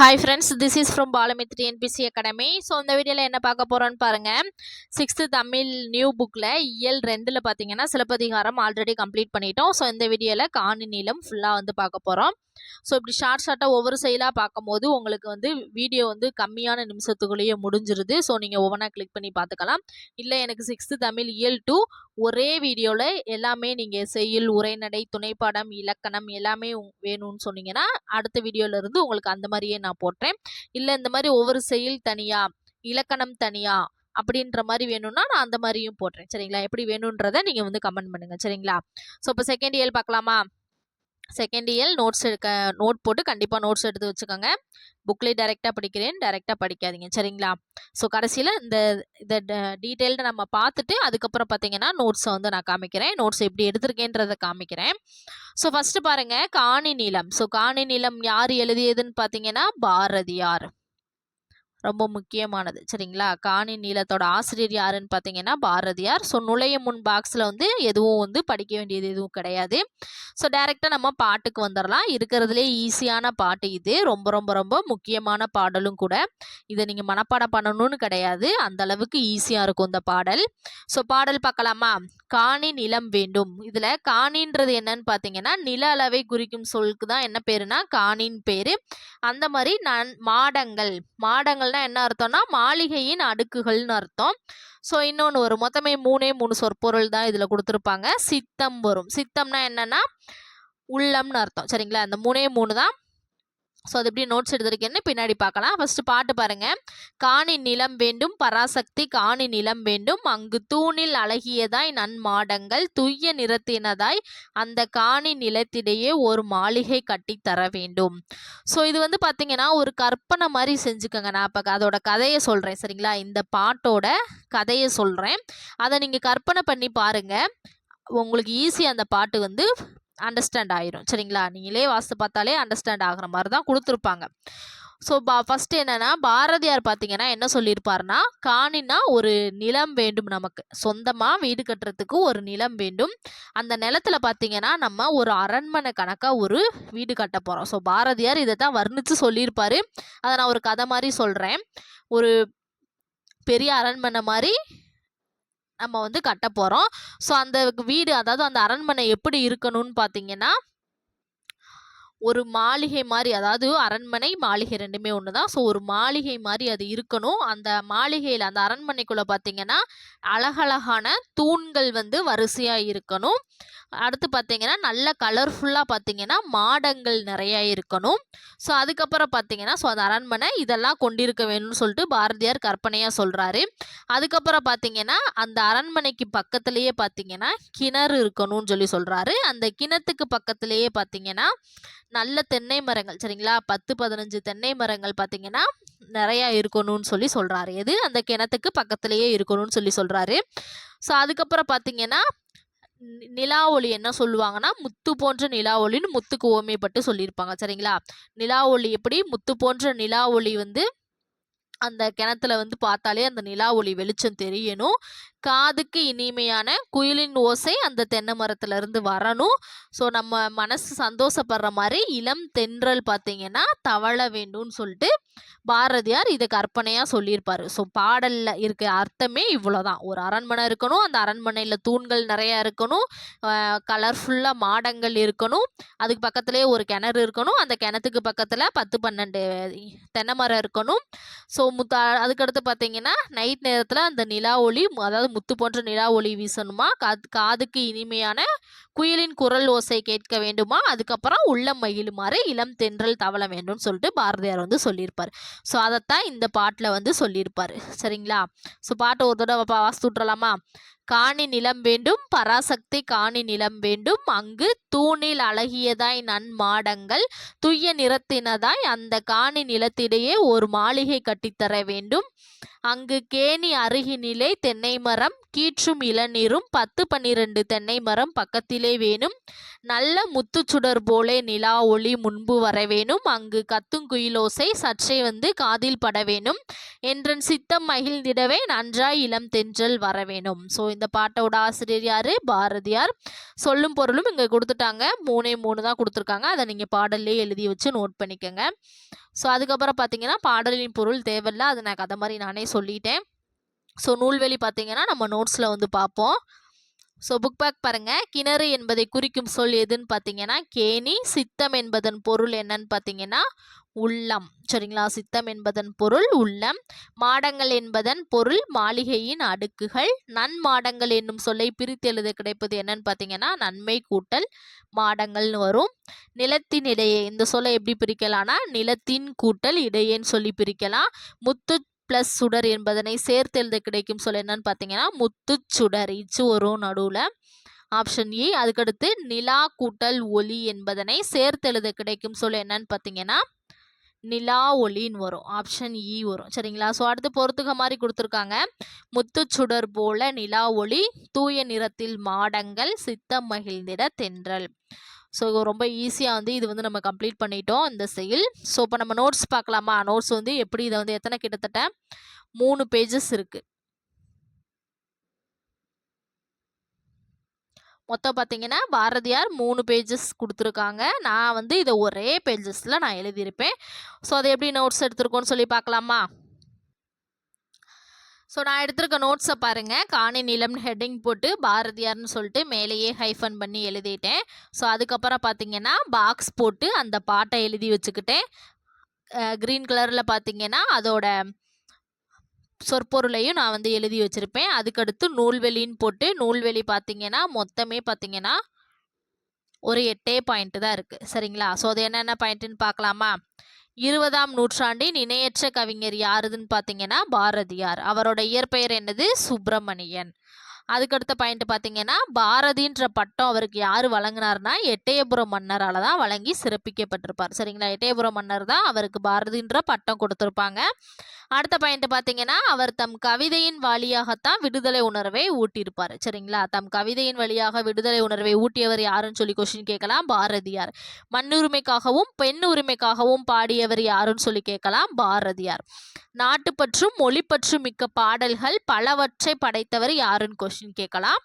Hi friends this is from Balamitri NBC academy so இந்த வீடியோவில் என்ன பார்க்க போகிறோன்னு பாருங்கள் சிக்ஸ்த்து தமிழ் நியூ புக்கில் இயல் ரெண்டில் பார்த்தீங்கன்னா சிலப்பதிகாரம் ஆல்ரெடி கம்ப்ளீட் பண்ணிட்டோம். ஸோ இந்த வீடியோவில் காணி நீளம் ஃபுல்லாக வந்து பார்க்க போகிறோம் ஸோ இப்படி ஷார்ட் ஷார்ட்டாக ஒவ்வொரு செயலாக பார்க்கும்போது உங்களுக்கு வந்து வீடியோ வந்து கம்மியான நிமிஷத்துக்குள்ளேயே முடிஞ்சிருது. ஸோ நீங்கள் ஒவ்வொன்றா கிளிக் பண்ணி பார்த்துக்கலாம். இல்லை எனக்கு சிக்ஸ்த்து தமிழ் இயல் டூ ஒரே வீடியோவில் எல்லாமே நீங்கள் செய்யுள் உரைநடை துணைப்பாடம் இலக்கணம் எல்லாமே வேணும்னு சொன்னீங்கன்னா அடுத்த வீடியோவிலேருந்து உங்களுக்கு அந்த மாதிரியே நான் போட்டேன் இல்லை இந்த மாதிரி ஒவ்வொரு செயல் தனியாக இலக்கணம் தனியாக அப்படின்ற மாதிரி வேணும்னா நான் அந்த மாதிரியும் போடுறேன் சரிங்களா? எப்படி வேணுன்றதை நீங்கள் வந்து கமெண்ட் பண்ணுங்கள் சரிங்களா? ஸோ இப்போ செகண்ட் இயல் பார்க்கலாமா? செகண்ட் இயர் நோட்ஸ் எடுக்க நோட் போட்டு கண்டிப்பாக நோட்ஸ் எடுத்து வச்சுக்கோங்க. புக்லேயே டைரெக்டாக படிக்கிறேன் டைரெக்டாக படிக்காதீங்க சரிங்களா? ஸோ கடைசியில் இந்த இதை டீட்டெயில்டு நம்ம பார்த்துட்டு அதுக்கப்புறம் பார்த்தீங்கன்னா நோட்ஸை வந்து நான் காமிக்கிறேன். நோட்ஸ் எப்படி எடுத்திருக்கேன்றதை காமிக்கிறேன். ஸோ ஃபஸ்ட்டு பாருங்கள் காணி நீளம். ஸோ காணி நீளம் யார் எழுதியதுன்னு பார்த்தீங்கன்னா பாரதியார். ரொம்ப முக்கியமானது. சரிங்களா? காணி நீளத்தோட ஆசிரியர் யாருன்னு பார்த்தீங்கன்னா பாரதியார். ஸோ நுழைய முன் பாக்ஸில் வந்து எதுவும் வந்து படிக்க வேண்டியது எதுவும் கிடையாது. ஸோ டைரெக்டாக நம்ம பாட்டுக்கு வந்துடலாம் இருக்கிறதுலே ஈஸியான பாட்டு இது. ரொம்ப ரொம்ப ரொம்ப முக்கியமான பாடலும் கூட. இதை நீங்கள் மனப்பாடம் பண்ணணும்னு கிடையாது. அந்த அளவுக்கு ஈஸியாக இருக்கும் இந்த பாடல். ஸோ பாடல் பார்க்கலாமா? காணி நிலம் வேண்டும். இதில் காணின்றது என்னன்னு பார்த்தீங்கன்னா நில அளவை குறிக்கும் சொல்க்கு தான் என்ன பேருனா காணின் பேர். அந்த மாதிரி நான் மாடங்கள் மாடங்கள்னா என்ன அர்த்தம்னா மாளிகையின் அடுக்குகள்னு அர்த்தம். ஸோ இன்னொன்று வரும். மொத்தமே மூணே மூணு சொற்பொருள் தான் இதில் கொடுத்துருப்பாங்க. சித்தம் வரும். சித்தம்னா என்னன்னா உள்ளம்னு அர்த்தம். சரிங்களா? அந்த மூணே மூணு தான் ஸோ அது எப்படி நோட்ஸ் எடுத்திருக்கேன்னு பின்னாடி பார்க்கலாம். ஃபஸ்ட்டு பாட்டு பாருங்கள் காணி நிலம் வேண்டும் பராசக்தி காணி நிலம் வேண்டும். அங்கு தூணில் அழகியதாய் நன்மாடங்கள் துய்ய நிறத்தினதாய் அந்த காணி நிலத்திடையே ஒரு மாளிகை கட்டி தர வேண்டும். ஸோ இது வந்து பார்த்தீங்கன்னா ஒரு கற்பனை மாதிரி செஞ்சுக்கோங்க. நான் இப்போ அதோட கதையை சொல்கிறேன் சரிங்களா? இந்த பாட்டோட கதையை சொல்கிறேன் அதை நீங்கள் கற்பனை பண்ணி பாருங்கள் உங்களுக்கு ஈஸியாக அந்த பாட்டு வந்து அண்டர்ஸ்டாண்ட் ஆயிரும். சரிங்களா? நீங்களே வாசித்து பார்த்தாலே அண்டர்ஸ்டாண்ட் ஆகுற மாதிரி தான் கொடுத்துருப்பாங்க. ஸோ பா ஃபஸ்ட்டு என்னென்னா பாரதியார் பார்த்தீங்கன்னா என்ன சொல்லியிருப்பாருன்னா காணினா ஒரு நிலம் வேண்டும் நமக்கு. சொந்தமாக வீடு கட்டுறதுக்கு ஒரு நிலம் வேண்டும். அந்த நிலத்தில் பார்த்தீங்கன்னா நம்ம ஒரு அரண்மனை கணக்காக ஒரு வீடு கட்ட போகிறோம் ஸோ பாரதியார் இதை தான் வர்ணித்து சொல்லியிருப்பார். அதை நான் ஒரு கதை மாதிரி சொல்கிறேன் ஒரு பெரிய அரண்மனை மாதிரி நம்ம வந்து கட்ட போகிறோம் ஸோ அந்த வீடு அதாவது அந்த அரண்மனை எப்படி இருக்கணும்னு பார்த்தீங்கன்னா ஒரு மாளிகை மாதிரி அதாவது அரண்மனை மாளிகை ரெண்டுமே ஒன்று தான் ஸோ ஒரு மாளிகை மாதிரி அது இருக்கணும். அந்த மாளிகையில் அந்த அரண்மனைக்குள்ளே பார்த்தீங்கன்னா அழகழகான தூண்கள் வந்து வரிசையாக இருக்கணும். அடுத்து பார்த்தீங்கன்னா நல்ல கலர்ஃபுல்லாக பார்த்தீங்கன்னா மாடங்கள் நிறையா இருக்கணும். ஸோ அதுக்கப்புறம் பார்த்தீங்கன்னா ஸோ அந்த அரண்மனை இதெல்லாம் கொண்டிருக்க வேணும்னு சொல்லிட்டு பாரதியார் கற்பனையாக சொல்கிறாரு அதுக்கப்புறம் பார்த்தீங்கன்னா அந்த அரண்மனைக்கு பக்கத்துலேயே பார்த்தீங்கன்னா கிணறு இருக்கணும்னு சொல்லி சொல்கிறாரு அந்த கிணத்துக்கு பக்கத்துலேயே பார்த்தீங்கன்னா நல்ல தென்னை மரங்கள் சரிங்களா? பத்து பதினஞ்சு தென்னை மரங்கள் பார்த்தீங்கன்னா நிறையா இருக்கணும்னு சொல்லி சொல்கிறாரு எது? அந்த கிணத்துக்கு பக்கத்துலேயே இருக்கணும்னு சொல்லி சொல்கிறாரு ஸோ அதுக்கப்புறம் பார்த்தீங்கன்னா நிலா ஒளி என்ன சொல்லுவாங்கன்னா முத்து போன்ற நிலா ஒளின்னு முத்துக்கு ஓமைப்பட்டு சொல்லியிருப்பாங்க சரிங்களா? நிலா ஒளி எப்படி? முத்து போன்ற நிலா ஒளி வந்து அந்த கிணத்துல வந்து பார்த்தாலே அந்த நிலா ஒளி வெளிச்சம் தெரியணும். காதுக்கு இனிமையான குயிலின் ஓசை அந்த தென்னை மரத்துல இருந்து வரணும். ஸோ நம்ம மனசு சந்தோஷப்படுற மாதிரி இளம் தென்றல் பார்த்தீங்கன்னா தவழ வேண்டும்னு சொல்லிட்டு பாரதியார் இதை கற்பனையாக சொல்லியிருப்பார். ஸோ பாடலில் இருக்க அர்த்தமே இவ்வளோதான் ஒரு அரண்மனை இருக்கணும் அந்த அரண்மனையில் தூண்கள் நிறையா இருக்கணும் கலர்ஃபுல்லாக மாடங்கள் இருக்கணும் அதுக்கு பக்கத்துலேயே ஒரு கிணறு இருக்கணும் அந்த கிணத்துக்கு பக்கத்தில் பத்து பன்னெண்டு தென்னை மரம் இருக்கணும். ஸோ முத்த அதுக்கடுத்து பார்த்தீங்கன்னா நைட் நேரத்தில் அந்த நிலா ஒளி அதாவது முத்து போன்ற நிலா ஒளி வீசணுமா? காது காதுக்கு இனிமையான குயிலின் குரல் ஓசை கேட்க வேண்டுமா? அதுக்கப்புறம் உள்ளம் மகிழுமாறு இளம் தென்றல் தவள வேண்டும்னு சொல்லிட்டு பாரதியார் வந்து சொல்லியிருப்பார். ஸோ அதைத்தான் இந்த பாட்டில் வந்து சொல்லியிருப்பார். சரிங்களா? ஸோ பாட்டை ஒரு தடவை பா- வாசித்து விட்றலாமா காணி நிலம் வேண்டும் பராசக்தி காணி நிலம் வேண்டும். அங்கு தூணில் அழகியதாய் நன்மாடங்கள் துய்ய நிறத்தினதாய் அந்த காணி நிலத்திடையே ஒரு மாளிகை கட்டித்தர வேண்டும். அங்கு கேணி அருகினிலே தென்னை மரம் கீற்றும் இளநீரும் பத்து பன்னிரண்டு தென்னை மரம் பக்கத்திலே வேணும். நல்ல முத்துச்சுடர் போலே நிலா ஒளி முன்பு வரவேணும் அங்கு கத்துங்குயிலோசை சற்றே வந்து காதில் பட வேணும். என்றன் சித்தம் மகிழ்ந்திடவே நன்றாய் இளம் தென்றல் வரவேணும் ஸோ இந்த பாட்டோட ஆசிரியர் யார்? பாரதியார். சொல்லும் பொருளும் இங்கே கொடுத்துட்டாங்க. மூணே மூணு தான் கொடுத்துருக்காங்க. அதை நீங்கள் பாடல்லே எழுதி வச்சு நோட் பண்ணிக்கோங்க. ஸோ அதுக்கப்புறம் பார்த்தீங்கன்னா பாடலின் பொருள் தேவையில்ல. அதை நான் கதை மாதிரி நானே சொல்லிட்டேன். ஸோ நூல்வெளி பார்த்தீங்கன்னா நம்ம நோட்ஸில் வந்து பார்ப்போம் ஸோ புக் பேக் பாருங்கள் கிணறு என்பதை குறிக்கும் சொல் எதுன்னு பார்த்தீங்கன்னா கேணி. சித்தம் என்பதன் பொருள் என்னன்னு பார்த்தீங்கன்னா உள்ளம். சரிங்களா? சித்தம் என்பதன் பொருள் உள்ளம். மாடங்கள் என்பதன் பொருள் மாளிகையின் அடுக்குகள். நன்மாடங்கள் என்னும் சொல்லை பிரித்து எழுத கிடைப்பது என்னன்னு பார்த்தீங்கன்னா நன்மை கூட்டல் மாடங்கள்னு வரும். நிலத்தின் இடையே இந்த சொல்லை எப்படி பிரிக்கலாம்னா நிலத்தின் கூட்டல் இடையேன்னு சொல்லி பிரிக்கலாம். முத்து ப்ளஸ் சுடர் என்பதனை சேர்த்து எழுத கிடைக்கும் சொல் என்னன்னு பார்த்தீங்கன்னா முத்துச் சுடர். இச்சு வரும் நடுவில். Option A. அதுக்கடுத்து நிலா கூட்டல் ஒளி என்பதனை சேர்த்து எழுத கிடைக்கும் சொல் என்னன்னு பார்த்தீங்கன்னா நிலா ஒளின்னு வரும். ஆப்ஷன் இ e வரும். சரிங்களா? ஸோ அடுத்து பொறுத்துக்க மாதிரி கொடுத்துருக்காங்க. முத்துச்சுடர் போல நிலா ஒளி தூய நிறத்தில் மாடங்கள் சித்தம் மகிழ்ந்திட தென்றல். ஸோ ரொம்ப ஈஸியாக வந்து இது வந்து நம்ம கம்ப்ளீட் பண்ணிட்டோம் இந்த செயல். ஸோ இப்போ நம்ம நோட்ஸ் பார்க்கலாமா? நோட்ஸ் வந்து எப்படி இதை வந்து எத்தனை கிட்டத்தட்ட? மூணு பேஜஸ் இருக்குது மொத்தம் பார்த்தீங்கன்னா பாரதியார் மூணு பேஜஸ் கொடுத்துருக்காங்க. நான் வந்து இதை ஒரே பேஜஸில் நான் எழுதியிருப்பேன். ஸோ அதை எப்படி நோட்ஸ் எடுத்திருக்கோன்னு சொல்லி பார்க்கலாமா? ஸோ நான் எடுத்திருக்க நோட்ஸை பாருங்கள் காணி நிலம்னு ஹெட்டிங் போட்டு பாரதியார்னு சொல்லிட்டு மேலேயே ஹைஃபன் பண்ணி எழுதிட்டேன். ஸோ அதுக்கப்புறம் பார்த்தீங்கன்னா பாக்ஸ் போட்டு அந்த பாட்டை எழுதி வச்சுக்கிட்டேன். க்ரீன் கலரில் பார்த்தீங்கன்னா அதோட சொற்பொருளையும் நான் வந்து எழுதி வச்சுருப்பேன். அதுக்கடுத்து நூல்வெளின்னு போட்டு நூல்வெளி பார்த்தீங்கன்னா மொத்தமே பார்த்தீங்கன்னா ஒரு எட்டே பாயிண்ட்டு தான் இருக்குது சரிங்களா? ஸோ அது என்னென்ன பாயிண்ட்டுன்னு பார்க்கலாமா இருபதாம் நூற்றாண்டின் இணையற்ற கவிஞர் யாருதுன்னு பார்த்தீங்கன்னா பாரதியார். அவரோட இயற்பெயர் என்னது? சுப்பிரமணியன். அதுக்கடுத்த பாயிண்ட் பார்த்தீங்கன்னா பாரதின்ற பட்டம் அவருக்கு யார் வழங்கினார்னா எட்டயபுரம் மன்னரால் தான் வழங்கி சிறப்பிக்கப்பட்டிருப்பார். சரிங்களா? எட்டயபுரம் மன்னர் தான் அவருக்கு பாரதின்ற பட்டம் கொடுத்துருப்பாங்க. அடுத்த பாயிண்ட் பார்த்தீங்கன்னா அவர் தம் கவிதையின் வழியாகத்தான் விடுதலை உணர்வை ஊட்டியிருப்பார். சரிங்களா? தம் கவிதையின் வழியாக விடுதலை உணர்வை ஊட்டியவர் யாருன்னு சொல்லி கொஸ்டின் கேட்கலாம். பாரதியார். மண்ணுரிமைக்காகவும் பெண் உரிமைக்காகவும் பாடியவர் யாருன்னு சொல்லி கேட்கலாம். பாரதியார். நாட்டுப்பற்றும் மொழிப்பற்றும் மிக்க பாடல்கள் பலவற்றை படைத்தவர் யாருன்னு கொஸ்டின் கேட்கலாம்.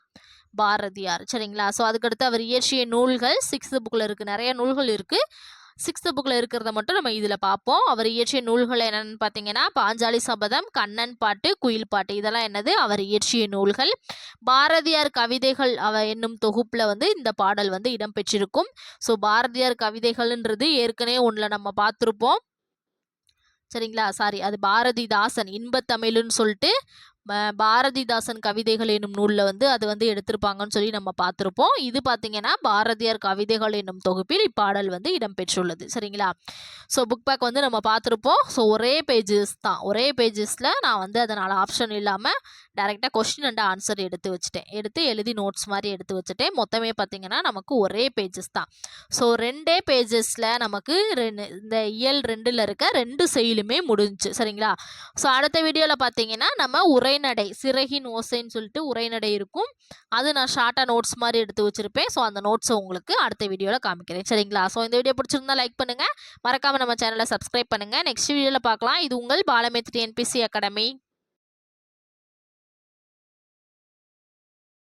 பாரதியார். சரிங்களா? ஸோ அதுக்கடுத்து அவர் இயற்றிய நூல்கள் சிக்ஸ்த்து புக்கில் இருக்குது நிறைய நூல்கள் இருக்குது சிக்ஸ்த்து புக்கில் இருக்கிறத மட்டும் நம்ம இதில் பார்ப்போம். அவர் இயற்றிய நூல்கள் என்னென்னு பார்த்தீங்கன்னா பாஞ்சாலி சபதம் கண்ணன் பாட்டு குயில் பாட்டு. இதெல்லாம் என்னது? அவர் இயற்றிய நூல்கள். பாரதியார் கவிதைகள் அவ என்னும் தொகுப்பில் வந்து இந்த பாடல் வந்து இடம்பெற்றிருக்கும் ஸோ பாரதியார் கவிதைகள்ன்றது ஏற்கனவே ஒன்றில் நம்ம பார்த்துருப்போம். சரிங்களா? சாரி அது பாரதிதாசன் இன்பத்தமிழ்னு சொல்லிட்டு பாரதிதாசன் கவிதைகள் என்னும் நூலில் வந்து அது வந்து எடுத்திருப்பாங்கன்னு சொல்லி நம்ம பார்த்துருப்போம். இது பார்த்தீங்கன்னா பாரதியார் கவிதைகள் என்னும் தொகுப்பில் இப்பாடல் வந்து இடம்பெற்றுள்ளது. சரிங்களா? ஸோ புக் பேக் வந்து நம்ம பார்த்துருப்போம். ஸோ ஒரே பேஜஸ் தான். ஒரே பேஜஸில் நான் வந்து அதனால் ஆப்ஷன் இல்லாமல் டேரெக்டாக கொஸ்டின் அண்ட் ஆன்சர் எடுத்து வச்சுட்டேன். எடுத்து எழுதி நோட்ஸ் மாதிரி எடுத்து வச்சுட்டேன். மொத்தமே பார்த்தீங்கன்னா நமக்கு ஒரே பேஜஸ் தான். ஸோ ரெண்டே பேஜஸில் நமக்கு ரெண்டு இந்த இயல் ரெண்டில் இருக்க ரெண்டு செயலுமே முடிஞ்சுச்சு. சரிங்களா? ஸோ அடுத்த வீடியோவில் பார்த்தீங்கன்னா நம்ம உரைநடை சிறகின் ஓசைன்னு சொல்லிட்டு உரைநடை இருக்கும். அது நான் ஷார்ட்டாக நோட்ஸ் மாதிரி எடுத்து வச்சுருப்பேன். ஸோ அந்த நோட்ஸை உங்களுக்கு அடுத்த வீடியோவில் காமிக்கிறேன். சரிங்களா? ஸோ இந்த வீடியோ பிடிச்சிருந்தா லைக் பண்ணுங்கள் மறக்காமல் நம்ம சேனலை சப்ஸ்கிரைப் பண்ணுங்கள் நெக்ஸ்ட் வீடியோவில் பார்க்கலாம் இது உங்கள் பாலமேத்ரி என்பிசி அகாடமி